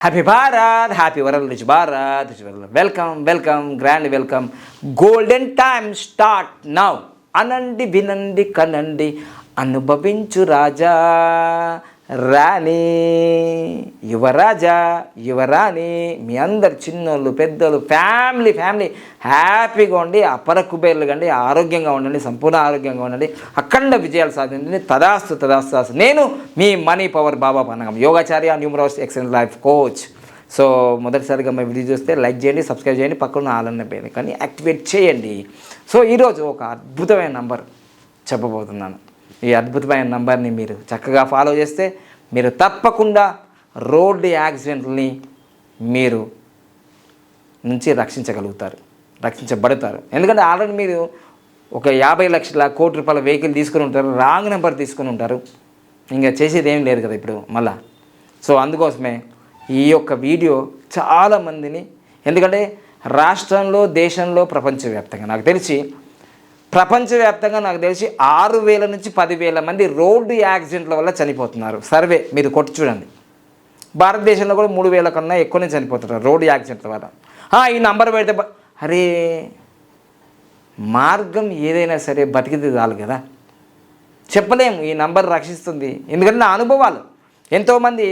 Happy Bharat happy world rich Bharat rich world welcome welcome grand welcome golden time start now అనండి వినండి కనండి అనుభవించు రాజా రాణి యువరాజా యువరాణి మీ అందరు చిన్నోళ్ళు పెద్దోళ్ళు ఫ్యామిలీ ఫ్యామిలీ హ్యాపీగా ఉండి అపర కుబేర్లు కండి ఆరోగ్యంగా ఉండండి సంపూర్ణ ఆరోగ్యంగా ఉండండి అఖండ విజయాలు సాధించండి తదాస్తు తదాస్తు. తదాస్తు నేను మీ మనీ పవర్ బాబా పన్నగం యోగాచార్య న్యూమరాస్ ఎక్సలెంట్ లైఫ్ కోచ్. సో మొదటిసారిగా మా వీడియో చూస్తే లైక్ చేయండి సబ్స్క్రైబ్ చేయండి పక్కన ఆలన్న పేరు కానీ యాక్టివేట్ చేయండి. సో ఈరోజు ఒక అద్భుతమైన నంబర్ చెప్పబోతున్నాను. ఈ అద్భుతమైన నంబర్ని మీరు చక్కగా ఫాలో చేస్తే మీరు తప్పకుండా రోడ్డు యాక్సిడెంట్ని మీరు నుంచి రక్షించగలుగుతారు రక్షించబడతారు. ఎందుకంటే ఆల్రెడీ మీరు ఒక యాభై లక్షల కోటి రూపాయల వెహికల్ తీసుకుని ఉంటారు రాంగ్ నెంబర్ తీసుకుని ఉంటారు. ఇంకా చేసేది ఏం లేదు కదా ఇప్పుడు మళ్ళా. సో అందుకోసమే ఈ యొక్క వీడియో చాలామందిని ఎందుకంటే రాష్ట్రంలో దేశంలో ప్రపంచవ్యాప్తంగా నాకు తెలిసి ప్రపంచవ్యాప్తంగా నాకు తెలిసి ఆరు వేల నుంచి పదివేల మంది రోడ్డు యాక్సిడెంట్ల వల్ల చనిపోతున్నారు. సర్వే మీరు కొట్టి చూడండి. భారతదేశంలో కూడా మూడు వేల కన్నా ఎక్కువనే చనిపోతున్నారు రోడ్డు యాక్సిడెంట్ల వల్ల. ఈ నంబర్ పెడితే అరే మార్గం ఏదైనా సరే బతికితే చాలు కదా. చెప్పలేము ఈ నంబర్ రక్షిస్తుంది. ఎందుకంటే నా అనుభవాలు. ఎంతోమంది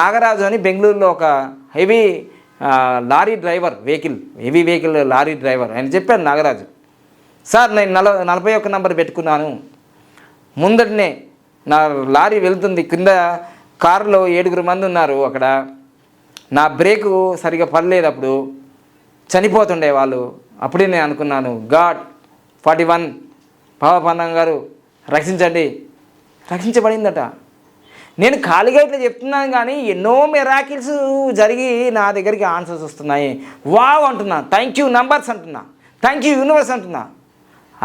నాగరాజు అని బెంగళూరులో ఒక heavy lorry driver vehicle heavy vehicle lorry driver ఆయన చెప్పారు నాగరాజు. సార్ నేను నల నలభై ఒక్క నంబర్ పెట్టుకున్నాను. ముందటనే నా లారీ వెళ్తుంది. కింద కారులో ఏడుగురు మంది ఉన్నారు అక్కడ. నా బ్రేకు సరిగా పడలేదు అప్పుడు. చనిపోతుండే వాళ్ళు. అప్పుడే నేను అనుకున్నాను గాడ్ ఫార్టీ వన్ పావపన్నం గారు రక్షించండి. రక్షించబడిందట. నేను ఖాళీగా ఇట్లా చెప్తున్నాను కానీ ఎన్నో మెరాకిల్స్ జరిగి నా దగ్గరికి ఆన్సర్స్ వస్తున్నాయి. వావ్ అంటున్నా. థ్యాంక్ యూ నంబర్స్ అంటున్నా. థ్యాంక్ యూ యూనివర్స్ అంటున్నా.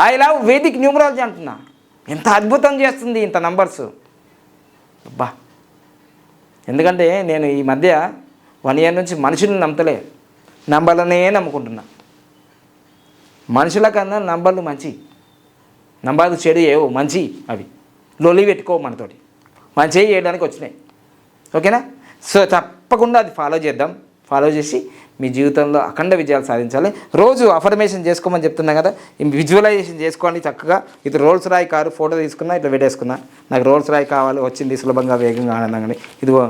ఐ లవ్ వేదిక్ న్యూమరాలజీ అంటున్నా. ఎంత అద్భుతం చేస్తుంది ఇంత నంబర్స్. అబ్బా. ఎందుకంటే నేను ఈ మధ్య వన్ ఇయర్ నుంచి మనుషుల్ని నమ్మతలే. నంబర్లనే నమ్ముకుంటున్నా. మనుషుల కన్నా నంబర్లు మంచి. నంబర్లు చెడు ఏవో మంచి అవి. లొలి పెట్టుకో మనతోటి. మంచి చేయడానికి వచ్చినాయి. ఓకేనా? సో తప్పకుండా అది ఫాలో చేద్దాం. ఫాలో చేసి మీ జీవితంలో అఖండ విజయాలు సాధించాలి. రోజు అఫర్మేషన్ చేసుకోమని చెప్తున్నాం కదా విజువలైజేషన్ చేసుకోండి చక్కగా. ఇది రోల్స్ రాయ్ కారు ఫోటో తీసుకున్నా ఇట్లా పెట్టేసుకున్నా. నాకు రోల్స్ రాయ్ కావాలి వచ్చింది సులభంగా వేగంగా ఆనందంగా. ఇదిగో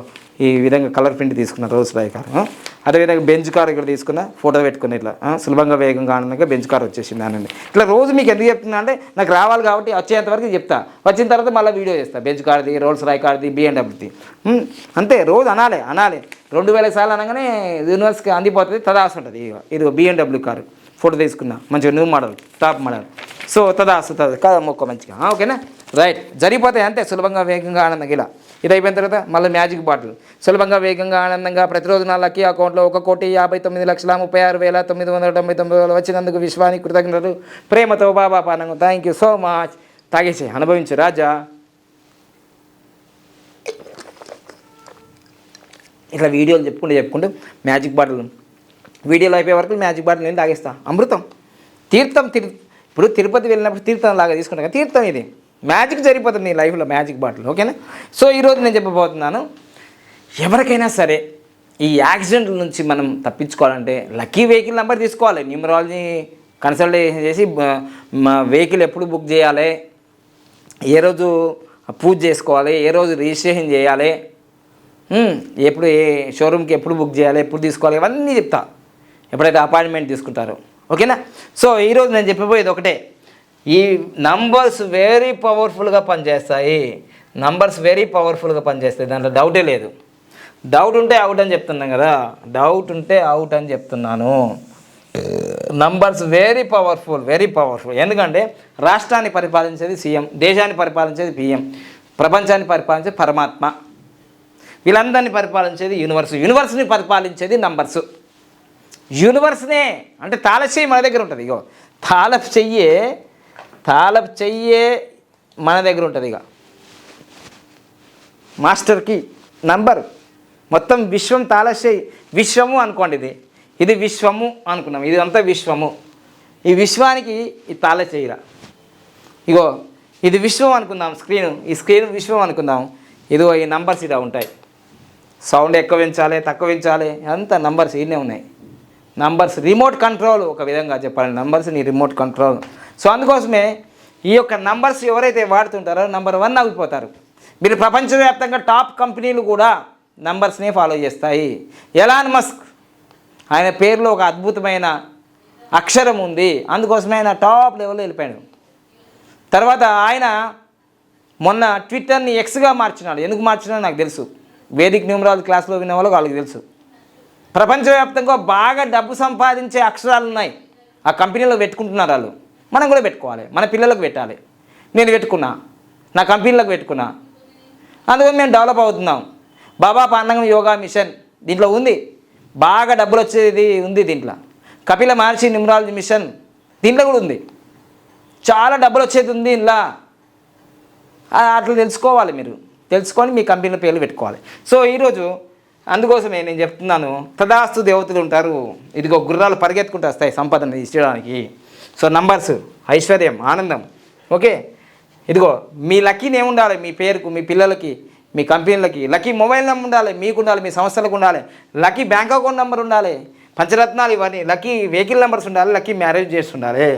ఈ విధంగా కలర్ ప్రింట్ తీసుకున్న రోల్స్ రాయ్ కారు. అదేవిధంగా బెంచ్ కార్ ఇక్కడ తీసుకున్న ఫోటో పెట్టుకుని ఇట్లా. సులభంగా వేగంగా ఆనందంగా బెంచ్ కార్ వచ్చేసింది అనండి ఇట్లా రోజు మీకు ఎందుకు చెప్తున్నా అంటే నాకు రావాలి కాబట్టి వచ్చేంత వరకు చెప్తా. వచ్చిన తర్వాత మళ్ళీ వీడియో చేస్తా. బెంచ్ కార్ది రోల్స్ రాయ్ కార్ది బిఎండబ్ల్యూది అంతే రోజు అనాలి అనాలి. రెండు వేల సార్లు అనగానే యూనివర్స్కి అందిపోతుంది తదాసు ఉంటుంది ఇగో ఇది బిఎండబ్ల్యూ కారు. ఫోటో తీసుకున్నా. మంచిగా new model top model so తదాసు తద కదా మొక్క మంచిగా. ఓకేనా? రైట్ జరిగిపోతాయి అంతే సులభంగా వేగంగా ఆనందంగా ఇలా. ఇది అయిపోయిన తర్వాత మళ్ళీ మ్యాజిక్ బాటిల్ సులభంగా వేగంగా ఆనందంగా ప్రతిరోజు నా లక్కీ అకౌంట్లో ఒక కోటి యాభై తొమ్మిది లక్షల ముప్పై ఆరు వేల తొమ్మిది వందల తొంభై తొమ్మిది వేలు వచ్చినందుకు విశ్వానికి కృతజ్ఞతలు. ప్రేమతో Baba Pannagam. Thank you so much తాగేసి అనుభవించు రాజా. ఇట్లా వీడియోలు చెప్పుకుంటూ చెప్పుకుంటూ మ్యాజిక్ బాటిల్ వీడియోలు అయిపోయే వరకు మ్యాజిక్ బాటిల్ నేను తాగేస్తా. అమృతం. తీర్థం తిరు ఇప్పుడు తిరుపతి వెళ్ళినప్పుడు తీర్థం లాగా తీసుకుంటాం కదా తీర్థం ఇది. మ్యాజిక్ జరిగిపోతుంది నీ లైఫ్లో మ్యాజిక్ బాటిల్ ఓకేనా? సో ఈరోజు నేను చెప్పబోతున్నాను ఎవరికైనా సరే ఈ యాక్సిడెంట్ల నుంచి మనం తప్పించుకోవాలంటే లక్కీ వెహికల్ నెంబర్ తీసుకోవాలి. న్యూమరాలజీ కన్సల్టేషన్ చేసి మా వెహికల్ ఎప్పుడు బుక్ చేయాలి ఏ రోజు పూజ చేసుకోవాలి ఏ రోజు రిజిస్ట్రేషన్ చేయాలి ఎప్పుడు ఏ షోరూమ్కి ఎప్పుడు బుక్ చేయాలి ఎప్పుడు తీసుకోవాలి ఇవన్నీ చెప్తా. ఎప్పుడైతే అపాయింట్మెంట్ తీసుకుంటారో. ఓకేనా? సో ఈరోజు నేను చెప్పిపోయేది ఒకటే. ఈ నంబర్స్ వెరీ పవర్ఫుల్గా పనిచేస్తాయి. నంబర్స్ వెరీ పవర్ఫుల్గా పనిచేస్తాయి. దాంట్లో డౌటే లేదు. డౌట్ ఉంటే అవుట్ అని చెప్తున్నాను కదా. డౌట్ ఉంటే అవుట్ అని చెప్తున్నాను. Numbers very powerful very powerful ఎందుకంటే రాష్ట్రాన్ని పరిపాలించేది సీఎం దేశాన్ని పరిపాలించేది పిఎం ప్రపంచాన్ని పరిపాలించేది పరమాత్మ. వీళ్ళందరినీ పరిపాలించేది యూనివర్స్ యూనివర్స్ని పరిపాలించేది నంబర్సు యూనివర్స్నే అంటే తాళపు చెయ్యి మన దగ్గర ఉంటుంది ఇగో. తాళపు చెయ్యే తాళపు చెయ్యే మన దగ్గర ఉంటుంది ఇక మాస్టర్కి నంబర్. మొత్తం విశ్వం తాళశై విశ్వము అనుకోండి ఇది. ఇది విశ్వము అనుకున్నాం. ఇది అంతా విశ్వము. ఈ విశ్వానికి ఈ తాళచేయిరా ఇగో ఇది విశ్వం అనుకుందాం స్క్రీన్. ఈ స్క్రీన్ విశ్వం అనుకుందాం. ఇదిగో ఈ నంబర్స్ ఇలా ఉంటాయి. సౌండ్ ఎక్కువ పెంచాలి తక్కువ పెంచాలి అంత నంబర్స్ ఇన్నే ఉన్నాయి. నంబర్స్ రిమోట్ కంట్రోల్ ఒక విధంగా చెప్పాలి. నంబర్స్ నీ రిమోట్ కంట్రోల్ సో అందుకోసమే ఈ యొక్క నంబర్స్ ఎవరైతే వాడుతుంటారో నంబర్ వన్ అయిపోతారు మీరు ప్రపంచవ్యాప్తంగా టాప్ కంపెనీలు కూడా నంబర్స్నే ఫాలో చేస్తాయి. ఎలాన్ మస్క్ ఆయన పేరులో ఒక అద్భుతమైన అక్షరం ఉంది. అందుకోసమే ఆయన టాప్ లెవెల్లో వెళ్ళిపోయాడు. తర్వాత ఆయన మొన్న ట్విట్టర్ని ఎక్స్గా మార్చినాడు. ఎందుకు మార్చినాడో నాకు తెలుసు. వేదిక్ న్యూమరాలజీ క్లాస్లో విన్న వాళ్ళకి వాళ్ళకి తెలుసు. ప్రపంచవ్యాప్తంగా బాగా డబ్బు సంపాదించే అక్షరాలు ఉన్నాయి. ఆ కంపెనీలో పెట్టుకుంటున్నారు వాళ్ళు. మనం కూడా పెట్టుకోవాలి. మన పిల్లలకు పెట్టాలి. నేను పెట్టుకున్నా. నా కంపెనీలకు పెట్టుకున్నా. అందుకని మేము డెవలప్ అవుతున్నాం. బాబా పాండంగం యోగా మిషన్ దీంట్లో ఉంది. బాగా డబ్బులు వచ్చేది ఉంది దీంట్లో. కపిల మహర్షి న్యూమరాలజీ మిషన్ దీంట్లో కూడా ఉంది. చాలా డబ్బులు వచ్చేది ఉంది ఇలా అట్లా తెలుసుకోవాలి మీరు. తెలుసుకొని మీ కంపెనీలో పేర్లు పెట్టుకోవాలి. సో ఈరోజు అందుకోసమే నేను చెప్తున్నాను తదాస్తు దేవతలు ఉంటారు. ఇదిగో గుర్రాలు పరిగెత్తుకుంటూ వస్తాయి సంపదను తీసుకోవడానికి సో నంబర్స్ ఐశ్వర్యం ఆనందం. ఓకే? ఇదిగో మీ లక్కీని ఏముండాలి? మీ పేరుకు మీ పిల్లలకి మీ కంపెనీలకి. లక్కీ మొబైల్ నెంబర్ ఉండాలి మీకు ఉండాలి మీ సంస్థలకు ఉండాలి. లక్కీ బ్యాంక్ అకౌంట్ నెంబర్ ఉండాలి పంచరత్నాలు ఇవన్నీ లక్కీ వెహికల్ నెంబర్స్ ఉండాలి లక్కీ మ్యారేజ్ చేసి ఉండాలి.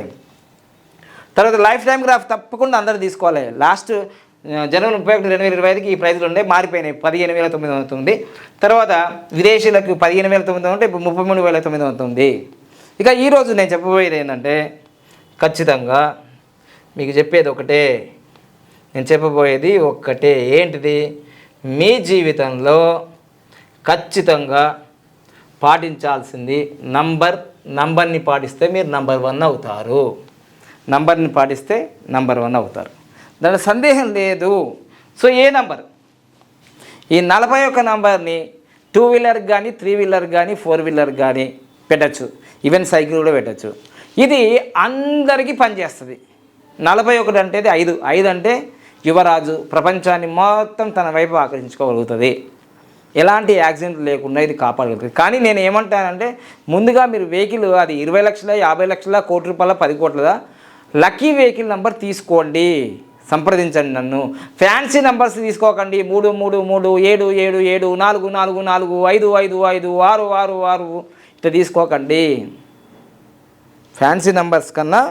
తర్వాత లైఫ్ టైం గ్రాఫ్ తప్పకుండా అందరూ తీసుకోవాలి. లాస్ట్ జనవరి ముప్పై ఒకటి రెండు వేల ఇరవై ఐదుకి ఈ ప్రైజులు ఉండే మారిపోయినాయి. పదిహేను వేల తొమ్మిది వందల తొమ్మిది తర్వాత విదేశీలకు పదిహేను వేల తొమ్మిది వందల ఇప్పుడు ముప్పై మూడు వేల తొమ్మిది వందల తొమ్మిది ఇక ఈరోజు నేను చెప్పబోయేది ఏంటంటే ఖచ్చితంగా మీకు చెప్పేది ఒకటే. నేను చెప్పబోయేది ఒక్కటే. ఏంటిది? మీ జీవితంలో ఖచ్చితంగా పాటించాల్సింది నంబర్ నంబర్ని పాటిస్తే మీరు నంబర్ వన్ అవుతారు. నంబర్ని పాటిస్తే నంబర్ వన్ అవుతారు. దాని సందేహం లేదు. సో ఏ నంబర్ ఈ నలభై ఒక్క నంబర్ని టూ వీలర్ కానీ త్రీ వీలర్ కానీ ఫోర్ వీలర్ కానీ పెట్టచ్చు. ఈవెన్ సైకిల్ కూడా పెట్టచ్చు. ఇది అందరికీ పనిచేస్తుంది. నలభై ఒకటి అంటే ఐదు. ఐదు అంటే యువరాజు ప్రపంచాన్ని మొత్తం తన వైపు ఆకర్షించుకోగలుగుతుంది. ఎలాంటి యాక్సిడెంట్ లేకుండా ఇది కాపాడగలుగుతుంది. కానీ నేను ఏమంటానంటే ముందుగా మీరు వెహికల్ అది ఇరవై లక్షల యాభై లక్షల కోటి రూపాయల పది కోట్లదా? లక్కీ వెహికల్ నెంబర్ తీసుకోండి. సంప్రదించండి నన్ను. ఫ్యాన్సీ నెంబర్స్ తీసుకోకండి. మూడు మూడు మూడు ఏడు ఏడు ఏడు నాలుగు నాలుగు నాలుగు ఐదు ఐదు ఐదు ఆరు ఆరు ఆరు ఇట్లా తీసుకోకండి. ఫ్యాన్సీ నెంబర్స్ కన్నా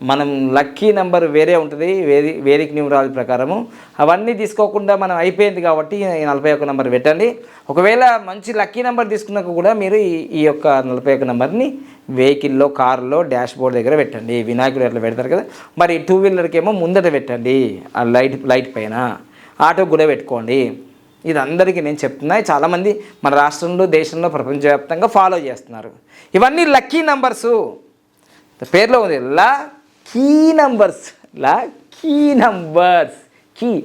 మనం లక్కీ నెంబర్ వేరే ఉంటుంది. వేది వేదిక న్యూమరాలజీ ప్రకారము. అవన్నీ తీసుకోకుండా మనం అయిపోయింది కాబట్టి నలభై ఒక్క నెంబర్ పెట్టండి. ఒకవేళ మంచి లక్కీ నెంబర్ తీసుకున్నాక కూడా మీరు ఈ ఈ యొక్క నలభై ఒక్క నెంబర్ని వెహికల్లో కారులో డాష్ బోర్డ్ దగ్గర పెట్టండి. వినాయకుడు అట్లా పెడతారు కదా. మరి టూ వీలర్కి ఏమో ముందట పెట్టండి. ఆ లైట్ లైట్ పైన. ఆటో కూడా పెట్టుకోండి. ఇది అందరికీ నేను చెప్తున్నా. చాలామంది మన రాష్ట్రంలో దేశంలో ప్రపంచవ్యాప్తంగా ఫాలో చేస్తున్నారు. ఇవన్నీ లక్కీ నంబర్సు పేర్లో ఉంది. Lucky numbers lucky numbers key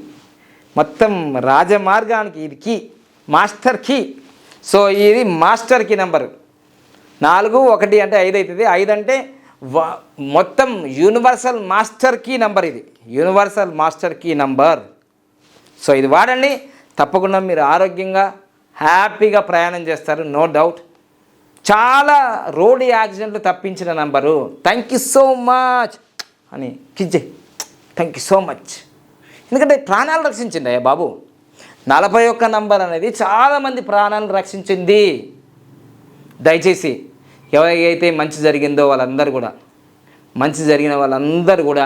మొత్తం రాజమార్గానికి ఇది కీ మాస్టర్ కీ సో ఇది మాస్టర్ కీ నంబరు నాలుగు ఒకటి అంటే ఐదు అవుతుంది. ఐదు అంటే వ- మొత్తం యూనివర్సల్ మాస్టర్ కీ నంబర్ ఇది. Universal master key number so ఇది వాడండి. తప్పకుండా మీరు ఆరోగ్యంగా హ్యాపీగా ప్రయాణం చేస్తారు. నో డౌట్ చాలా రోడ్ యాక్సిడెంట్లు తప్పించిన number. Thank you so much అని కిజ్జే థ్యాంక్ యూ సో మచ్ ఎందుకంటే ప్రాణాలు రక్షించింది అయ్యా బాబు. నలభై ఒక్క నంబర్ అనేది చాలామంది ప్రాణాలను రక్షించింది. దయచేసి ఎవరికైతే మంచి జరిగిందో వాళ్ళందరూ కూడా మంచి జరిగిన వాళ్ళందరూ కూడా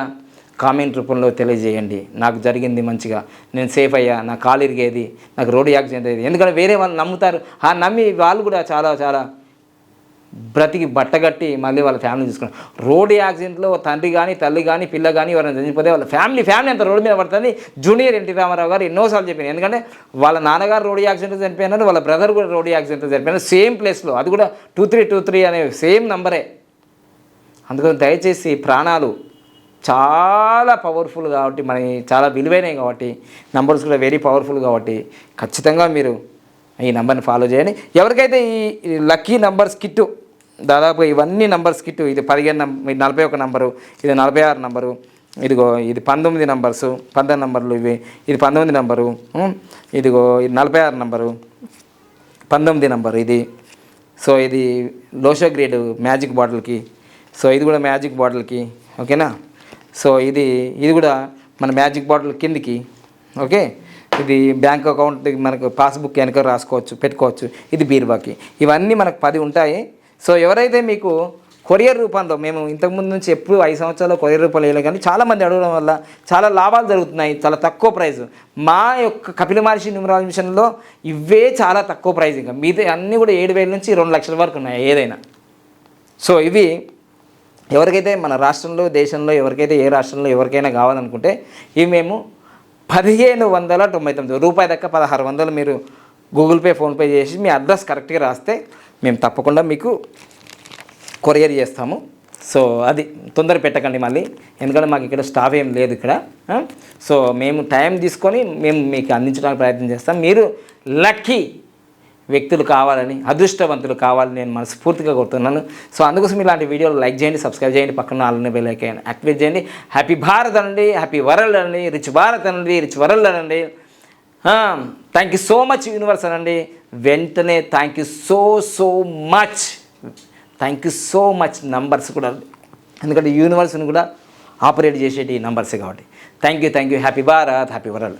కామెంట్ రూపంలో తెలియజేయండి. నాకు జరిగింది మంచిగా నేను సేఫ్ అయ్యా నా కాలు ఇరిగేది నాకు రోడ్డు యాక్సిడెంట్ అయ్యేది. ఎందుకంటే వేరే వాళ్ళు నమ్ముతారు. ఆ నమ్మి వాళ్ళు కూడా చాలా చాలా బ్రతికి బట్టగట్టి మళ్ళీ వాళ్ళ ఫ్యామిలీ చూసుకున్నారు. రోడ్డు యాక్సిడెంట్లో తండ్రి కానీ తల్లి కానీ పిల్ల కానీ ఎవరైనా చనిపోతే వాళ్ళ ఫ్యామిలీ ఫ్యామిలీ అంత రోడ్డు మీద పడుతుంది. జూనియర్ ఎన్టీ రామారావు గారు ఎన్నోసార్లు చెప్పారు ఎందుకంటే వాళ్ళ నాన్నగారు రోడ్డు యాక్సిడెంట్ చనిపోయినారు వాళ్ళ బ్రదర్ కూడా రోడ్డు యాక్సిడెంట్ చనిపోయినారు. సేమ్ ప్లేస్లో అది కూడా టూ త్రీ టూ త్రీ అనే సేమ్ నంబరే. అందుకని దయచేసి ప్రాణాలు చాలా పవర్ఫుల్ కాబట్టి మన చాలా విలువైనవి కాబట్టి నంబర్స్ కూడా వెరీ పవర్ఫుల్ కాబట్టి ఖచ్చితంగా మీరు ఈ నెంబర్ని ఫాలో చేయండి. ఎవరికైతే ఈ ఈ లక్కీ నంబర్స్ కిట్టు దాదాపుగా ఇవన్నీ నంబర్స్ కిట్టు. ఇది పదిహేను నంబర్ ఇది నలభై ఒక నంబరు ఇది నలభై ఆరు నంబరు ఇదిగో ఇది పంతొమ్మిది నంబర్స్ పంతొమ్మిది నంబర్లు ఇవి. ఇది పంతొమ్మిది నంబరు ఇదిగో ఇది నలభై ఆరు నంబరు పంతొమ్మిది నంబరు ఇది. సో ఇది లోషో గ్రేడ్ మ్యాజిక్ బాటిల్కి. సో ఇది కూడా మ్యాజిక్ బాటిల్కి ఓకేనా? సో ఇది ఇది కూడా మన మ్యాజిక్ బాటిల్ కిందికి ఓకే? ఇది బ్యాంక్ అకౌంట్ మనకు పాస్బుక్ వెనక రాసుకోవచ్చు పెట్టుకోవచ్చు. ఇది బీరువాకి. ఇవన్నీ మనకు పది ఉంటాయి. సో ఎవరైతే మీకు కొరియర్ రూపంలో మేము ఇంతకుముందు నుంచి ఎప్పుడు ఐదు సంవత్సరాలు కొరియర్ రూపంలో వేయలేదు కానీ చాలామంది అడగడం వల్ల చాలా లాభాలు జరుగుతున్నాయి చాలా తక్కువ ప్రైస్. మా యొక్క కపిల మహర్షి న్యూమరాలజీ మిషన్లో ఇవే చాలా తక్కువ ప్రైస్ ఇంకా. మీదే అన్నీ కూడా ఏడు వేల నుంచి రెండు లక్షల వరకు ఉన్నాయి ఏదైనా. సో ఇవి ఎవరికైతే మన రాష్ట్రంలో దేశంలో ఎవరికైతే ఏ రాష్ట్రంలో ఎవరికైనా కావాలనుకుంటే ఇవి మేము పదిహేను వందల తొంభై తొమ్మిది రూపాయి దక్క పదహారు వందలు మీరు గూగుల్ పే ఫోన్పే చేసి మీ అడ్రస్ కరెక్ట్గా రాస్తే మేము తప్పకుండా మీకు కొరియర్ చేస్తాము. సో అది తొందర పెట్టకండి మళ్ళీ. ఎందుకంటే మాకు ఇక్కడ స్టాఫ్ ఏం లేదు ఇక్కడ. సో మేము టైం తీసుకొని మేము మీకు అందించడానికి ప్రయత్నం చేస్తాం. మీరు లక్కీ వ్యక్తులు కావాలని అదృష్టవంతులు కావాలని నేను మనస్ఫూర్తిగా కోరుతున్నాను. సో అందుకోసం ఇలాంటి వీడియోలు లైక్ చేయండి సబ్స్క్రైబ్ చేయండి పక్కన ఆల్రెడీ బెల్ ఐకాన్ యాక్టివేట్ చేయండి. హ్యాపీ భారత్ అనండి హ్యాపీ వరల్డ్ అనండి రిచ్ భారత్ అనండి రిచ్ వరల్డ్ అనండి. Thank you so much universe అనండి. వెంటనే thank you so so much thank you so much numbers కూడా. ఎందుకంటే యూనివర్స్ని కూడా ఆపరేట్ చేసేటి నంబర్స్ కాబట్టి. Thank you thank you happy Bharat happy world